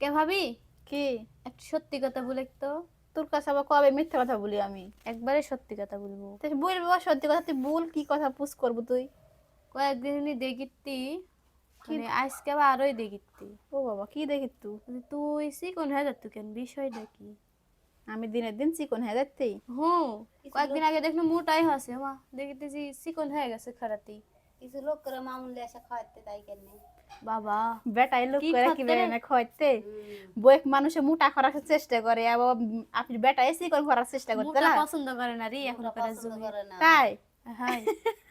কে ভাবি? কি? একটু সত্যি কথা বলে তো। তোর কাছে আবার কবে মিথ্যা কথা বলি আমি? একবারে সত্যি কথা বলব। তুই বলবি সত্যি কথা তুই বল কি কথা পুষ করব তুই? কয়েকদিন দেখিতি মানে আজকে আবার আরোই দেখিতি ও বাবা কি দেখি তুই তুই চিকন হয়ে যাচ্ছ কেন? বিষয়টা কি? আমি দিনের দিন চিকন হয়ে যাচ্ছি। হুম কয়েকদিন আগে দেখল মোটাই হাসে মা। দেখিতেছি চিকন হয়ে গেছে খারাতি। কিছু লোক করে মামুলি এসে খাওয়াতে তাই কেন? বাবা বেটাই লোক করে কি বেড়ে খাইতে বয়েক মানুষে মোটা করার চেষ্টা করে আবার আপনি বেটাই চিকন করার চেষ্টা করতে না? পছন্দ করে না রে এখন করে না। তাই? হ্যাঁ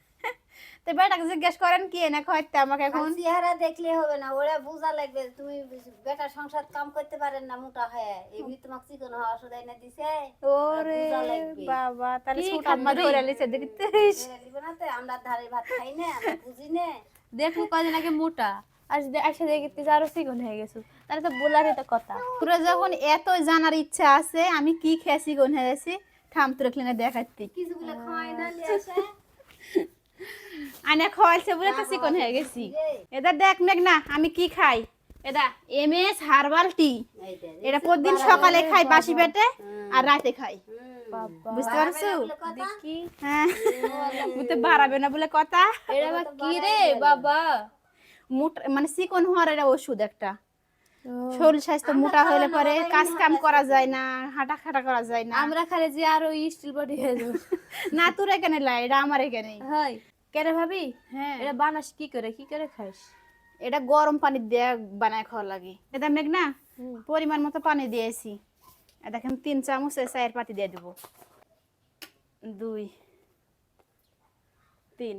তো বেটাকে জিজ্ঞেস করেন কি এনে খাইতে আমাকে এখন? চেহারা দেখলে হবে না ওরা বোঝা লাগবে তুমি বেটা সংসার কাম করতে পারেন না মোটা হয়ে। এমনি তোমাকে চিকন হওয়া ওষুধ এনে দিছে ওরে বাবা তাহলে ছোট আম্মা ধরে লিছে দেখতে আমরা ধারে ভাত খাই না আমরা বুঝি না। দেখল কদিন আগে মোটা। আর আসে দেখিতেছি আরও চিকন হয়ে গেছো তাহলে তো বলারই তো কথা। তোরা যখন এত জানার ইচ্ছা আছে আমি কি খেয়ে চিকন হয়ে গেছি থাম তোর ক্লিনে দেখাচ্ছি। কিছুগুলো খাওয়াই না নিয়ে আসে। আনে খাওয়াইছে বলে তো চিকন হয়ে গেছি। এটা দেখ মেঘ না আমি কি খাই? এটা এম এস হার্বাল টি। এটা প্রতিদিন সকালে খাই বাসি পেটে আর রাতে খাই। বুঝতে পারছ? হ্যাঁ। বুঝতে বাড়াবে না বলে কথা। এটা কি রে বাবা? মোটা মানে চিকন হওয়ার এটা ওষুধ একটা। শরীর স্বাস্থ্য মোটা হলে পরে কাজ কাম করা যায় না হাঁটা খাটা করা যায় না। আমরা খালি যে আরও স্টিল বডি হয়ে যাব। না তোর এখানে লাই এটা আমার এখানে। হয়। কেন ভাবি? হ্যাঁ। এটা বানাস কি করে কি করে খাইস? এটা গরম পানি দিয়ে বানায় খাওয়া লাগে। এটা মেঘ না পরিমাণ মতো পানি দিয়েছি। দেখেন তিন চামচ চায়ের পাতি দিয়ে দেবো। দুই তিন।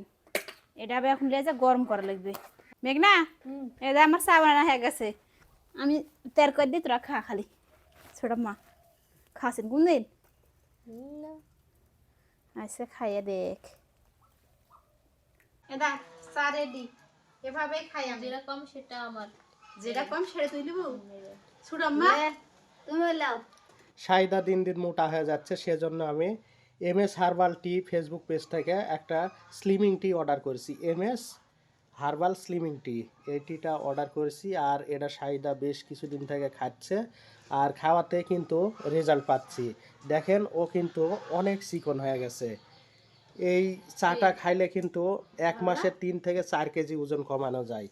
এটা আবার এখন লেজে গরম করা লাগবে। মেঘ না এটা আমার চা বানানো হয়ে গেছে। আমি তের করে দিই তোরা খা খালি। ছোট মা খাসেন কোন দিন আচ্ছা খাইয়ে দেখ। এটা চা রেডি এভাবেই খাই আমি। যেটা কম সেটা আমার। যেটা কম সেটা তুই নিবো? ছোট মা? তুমি বললাম সাইদা দিন দিন মোটা হয়ে যাচ্ছে সেজন্য আমি M S herbal tea Facebook page থেকে একটা স্লিমিং টি অর্ডার করেছি। M S herbal slimming tea এই টিটা অর্ডার করেছি আর এটা সাইদা বেশ কিছুদিন থেকে খাচ্ছে আর খাওয়াতে কিন্তু রেজাল্ট পাচ্ছি। দেখেন ও কিন্তু অনেক চিকন হয়ে গেছে। এই চাটা খাইলে কিন্তু এক মাসে তিন থেকে চার কেজি ওজন কমানো যায়।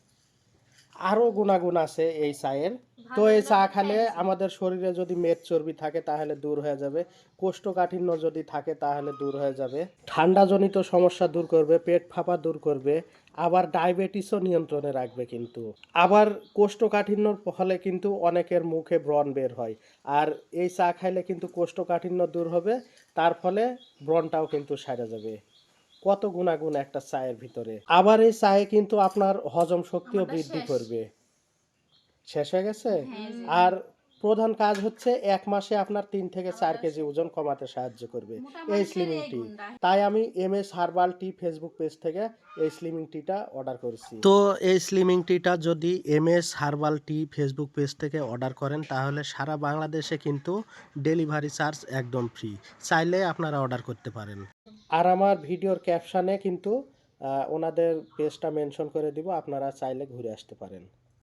আরও গুণাগুণ আছে এই চায়ের। তো এই চা খেলে আমাদের শরীরে যদি মেদ চর্বি থাকে তাহলে দূর হয়ে যাবে। কোষ্ঠকাঠিন্য যদি থাকে তাহলে দূর হয়ে যাবে। ঠান্ডাজনিত সমস্যা দূর করবে পেট ফাঁপা দূর করবে আবার ডায়াবেটিসও নিয়ন্ত্রণে রাখবে কিন্তু। আবার কোষ্ঠকাঠিন্যর ফলে কিন্তু অনেকের মুখে ব্রণ বের হয়। আর এই চা খাইলে কিন্তু কোষ্ঠকাঠিন্য দূর হবে তার ফলে ব্রণটাও কিন্তু সারা যাবে। কত গুণাগুণ একটা চায়ের ভিতরে। আবার এই চায়ে কিন্তু আপনার হজম শক্তিও বৃদ্ধি করবে। শেষ হয়ে গেছে? আর প্রধান কাজ হচ্ছে এক মাসে আপনার তিন থেকে চার কেজি ওজন কমাতে সাহায্য করবে। এই স্লিমিং টি তাই আমি M S herbal tea Facebook page থেকে এই স্লিমিং টিটা অর্ডার করেছি। তো এই স্লিমিং টিটা যদি M S herbal tea Facebook page থেকে অর্ডার করেন তাহলে সারা বাংলাদেশে কিন্তু ডেলিভারি চার্জ একদম ফ্রি চাইলে আপনারা অর্ডার করতে পারেন। আর আমার ভিডিওর ক্যাপশানে কিন্তু ওনাদের পেজটা মেনশন করে দিব, আপনারা চাইলে ঘুরে আসতে পারেন।